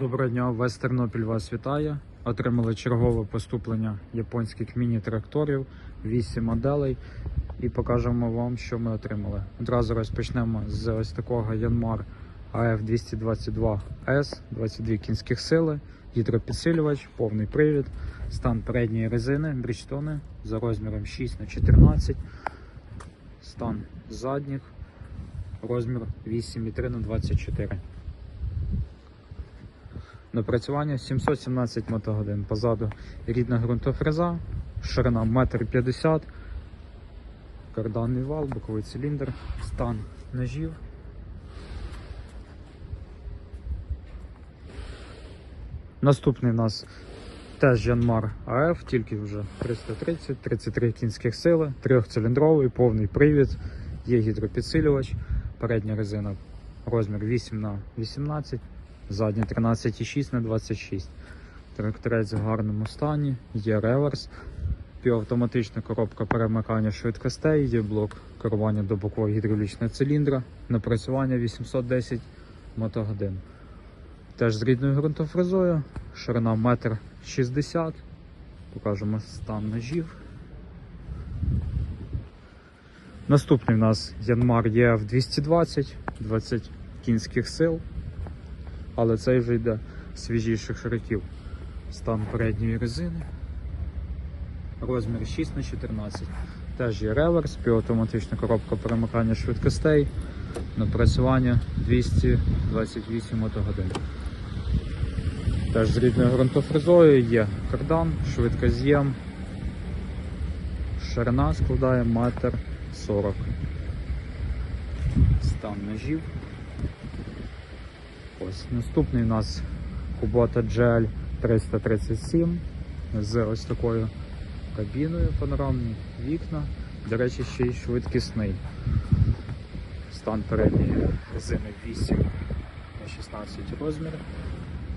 Доброго дня, весь Тернопіль вас вітає. Отримали чергове поступлення японських міні-тракторів, 8 моделей. І покажемо вам, що ми отримали. Одразу розпочнемо з ось такого Yanmar AF222S, 22 кінських сили, гідропідсилювач, повний привід, стан передньої резини, брічтони за розміром 6х14, стан задніх, розмір 8,3 на 24 Напрацювання 717 мотогодин. Позаду рідна ґрунтофреза, ширина 1,50 м, карданний вал, боковий циліндр, стан ножів. Наступний у нас теж Янмар АФ, тільки вже 330, 33 кінських сили, трьохциліндровий, повний привід, є гідропідсилювач, передня резина розмір 8 на 18 задня 13,6 на 26 Тракторець в гарному стані, є реверс, півавтоматична коробка перемикання швидкостей, є блок керування до бокового гідравлічного циліндра, напрацювання 810 мотогодин. Теж з рідною ґрунтофрезою, ширина 1,60 м. Покажемо стан ножів. Наступний у нас Янмар ЄФ 220, 20 кінських сил але цей вже йде свіжіших років. Стан передньої резини. Розмір 6 на 14 Теж є реверс, півавтоматична коробка перемикання швидкостей, напрацювання 228 мотогодин. Теж з рідною ґрунтофрезою є кардан, швидкоз'єм. Ширина складає 1,40 м. Стан ножів. Ось Наступний у нас Kubota GL 337 з ось такою кабіною панорамні вікна. До речі, ще й швидкісний. Стан передньої резини 8 на 16 розмір.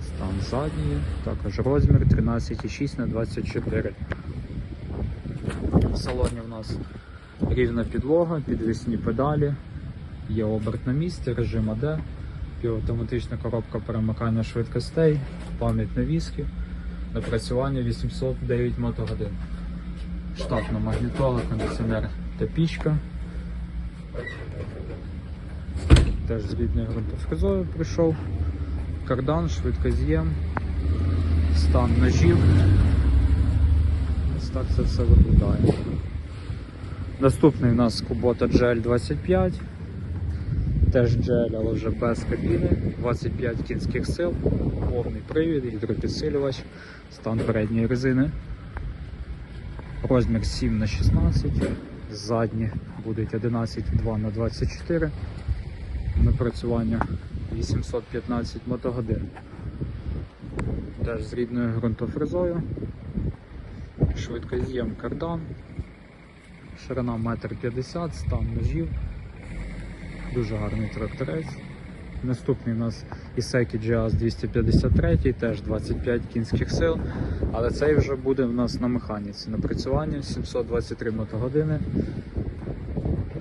Стан задньої, також розмір 13,6 на 24. В салоні у нас рівна підлога, підвісні педалі, є оберт на місці, режим АД півавтоматична коробка перемикання швидкостей, пам'ять на віскі, напрацювання 809 мотогодин. Штатна магнітола, кондиціонер та пічка. Теж з рідною ґрунтофрезою прийшов. Кардан, швидкоз'єм, стан ножів. Ось так це все виглядає. Наступний у нас Kubota GL25. Теж GL, але вже без кабіни, 25 кінських сил, повний привід, гідропідсилювач, стан передньої резини. Розмір 7 на 16 задні будуть 11,2 на 24 напрацювання 815 мотогодин. Теж з рідною ґрунтофрезою, швидкоз'єм кардан, ширина 1,50 м, стан ножів. Дуже гарний тракторець. Наступний у нас Ісекі GAZ 253, теж 25 кінських сил, але цей вже буде в нас на механіці. Напрацювання 723 мотогодини,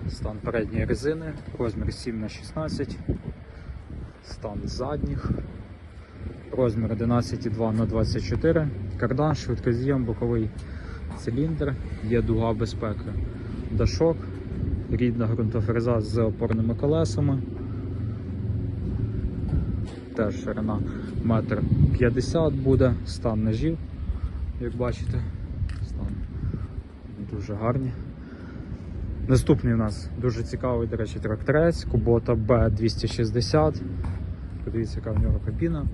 стан передньої резини, розмір 7 на 16 стан задніх, розмір 11,2 на 24 кардан, швидкоз'єм, боковий циліндр, є дуга безпеки, дашок рідна ґрунтофреза з опорними колесами. Теж ширина 1,50 м буде, стан ножів, як бачите, стан дуже гарні. Наступний у нас дуже цікавий, до речі, тракторець, Kubota B260. Подивіться, яка в нього кабіна.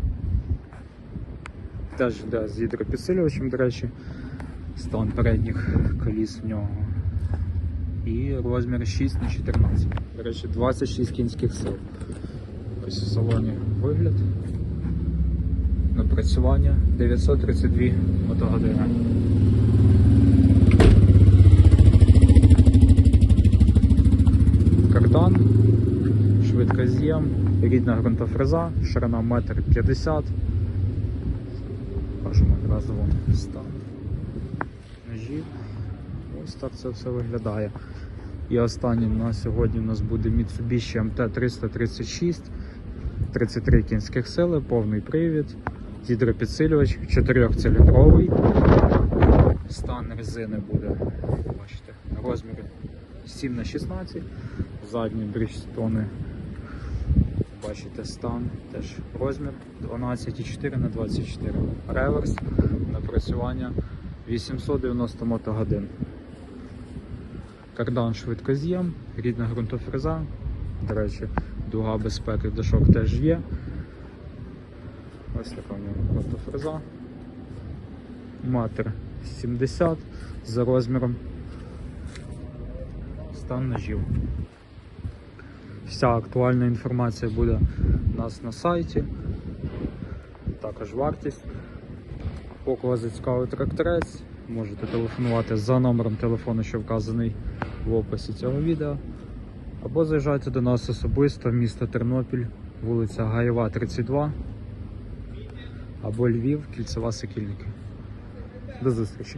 Теж йде з гідропідсилювачем, до речі, стан передніх коліс в нього і розмір 6 на 14. До речі, 26 кінських сил. Ось в салоні вигляд. Напрацювання 932 мотогодини. Кардан, швидкоз'єм, рідна ґрунтофреза, ширина 1,50 м. Кажемо одразу стан ножів. Ось так це все виглядає. І останнім на сьогодні у нас буде Mitsubishi MT336. 33 кінських сили, повний привід, гідропідсилювач, 4-циліндровий. Стан резини буде, бачите, розмір 7 на 16 задні брічстони. Бачите, стан теж розмір 12,4 на 24 Реверс напрацювання 890 мотогодин. Кардан швидкоз'єм, рідна ґрунтофреза. До речі, дуга безпеки дошок теж є. Ось така в нього ґрунтофреза. Матер 70 за розміром. Стан ножів. Вся актуальна інформація буде у нас на сайті. Також вартість. Поки вас зацікавив тракторець, можете телефонувати за номером телефону, що вказаний в описі цього відео. Або заїжджайте до нас особисто місто Тернопіль, вулиця Гаєва, 32, або Львів, Кільцева Сокільники. До зустрічі!